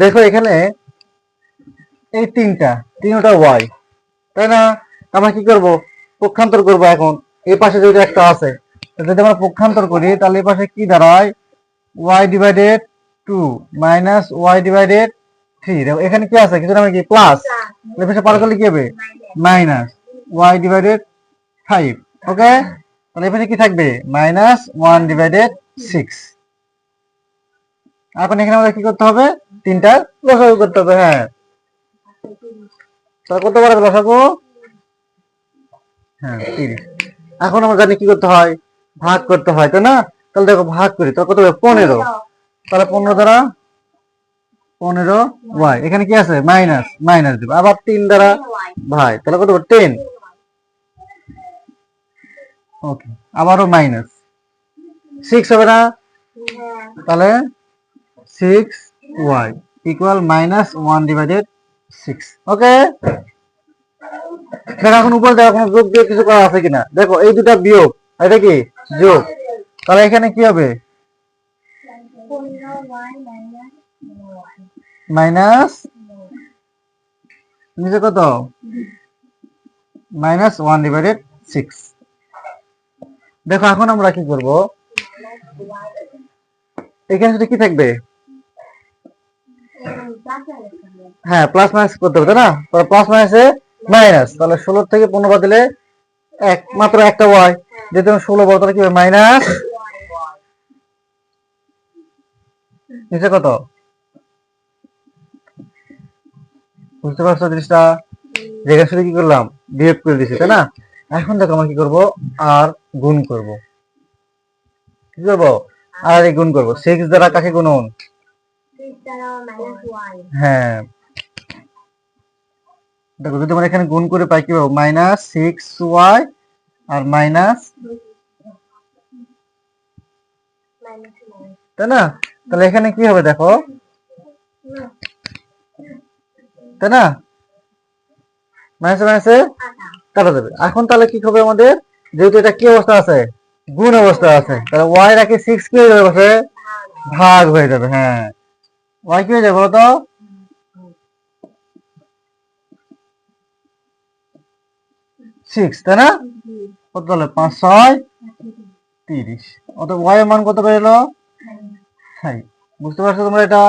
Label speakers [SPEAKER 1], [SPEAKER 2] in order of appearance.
[SPEAKER 1] দেখো এখানে এই তিনটা তিনটা ওয়াই তাই না? আমরা কি করব? পক্ষান্তর করব এখন। এই পাশে যদি একটা আছে যদি আমরা পক্ষান্তর করি তাহলে এই পাশে কি দাঁড়ায়? Y divided two minus Y divided three দেখো এখানে কি আছে? কিছু নামে কি? প্লাস এই পাশে পার করলে কি হবে? Minus Y divided five okay তাহলে এখানে কি থাকবে? মাইনাস ওয়ান ডিভাইডেড সিক্স এখন এখানে আমাদের কি করতে হবে? তিনটা লসাগু করতে হবে হ্যাঁ। তাহলে কত বার লসাগু? হ্যাঁ তিরিশ এখন আমরা জানি কি করতে হয়? ভাগ করতে হয়, তাই না? তাহলে দেখো, ভাগ করি, তাহলে কত হবে? পনেরো। তাহলে পনেরো দ্বারা, পনেরো ওয়াই। এখানে কি আছে? মাইনাস মাইনাস দিব। আবার তিন দ্বারা ভাই তাহলে কত টেন। ওকে, আবারও মাইনাস। সিক্স হবে না? তাহলে six Y equal minus one divided six okay দেখো, এখন উপরে দেখো যোগ দিয়ে কিছু করা আছে কিনা? দেখো, এই দুটা বিয়োগ, এটা কি? যোগ। তাহলে এখানে কি হবে? মাইনাস নিচে কত? মাইনাস ওয়ান ডিভাইডেড সিক্স দেখো, এখন আমরা কি করব? এখানে শুধু কি থাকবে? হ্যাঁ প্লাস মাইনাস করতে হবে না? প্লাস মাইনাসে মাইনাস তাহলে ষোলো থেকে পনেরো বাদ দিলে এক, মাত্র একটা ওয়াই যেহেতু ষোলো বড়, তাহলে কি হবে? মাইনাস নিচে কত? বুঝতে পারছ জিনিসটা? কি করলাম? বিয়োগ করে দিছি তাই না? এখন দেখো আমরা কি করব? আর গুণ করব। কি করব? আর গুণ করব। সিক্স দ্বারা কাকে গুণন? হ্যাঁ। দেখো, যদি আমরা এখানে গুণ করে পাই কি পাবো মাইনাস সিক্স ওয়াই আর মাইনাস তাই না? তাহলে এখানে কি হবে দেখো? তাই না? মাইনাসে মাইনাসে কাটা যাবে। এখন তাহলে কি হবে আমাদের? যেহেতু এটা কি অবস্থা আছে? গুণ অবস্থা আছে। তাহলে ওয়াই রাখে সিক্স কি হয়ে যাবে ভাগ হয়ে যাবে? হ্যাঁ। ওয়াই কি হয়ে যাবে বলতো সিক্স তাই না কত তাহলে পাঁচ ছয় তিরিশ অত ওয়াই মান কত বেরোলো ফাইভ বুঝতে পারছ তোমরা এটা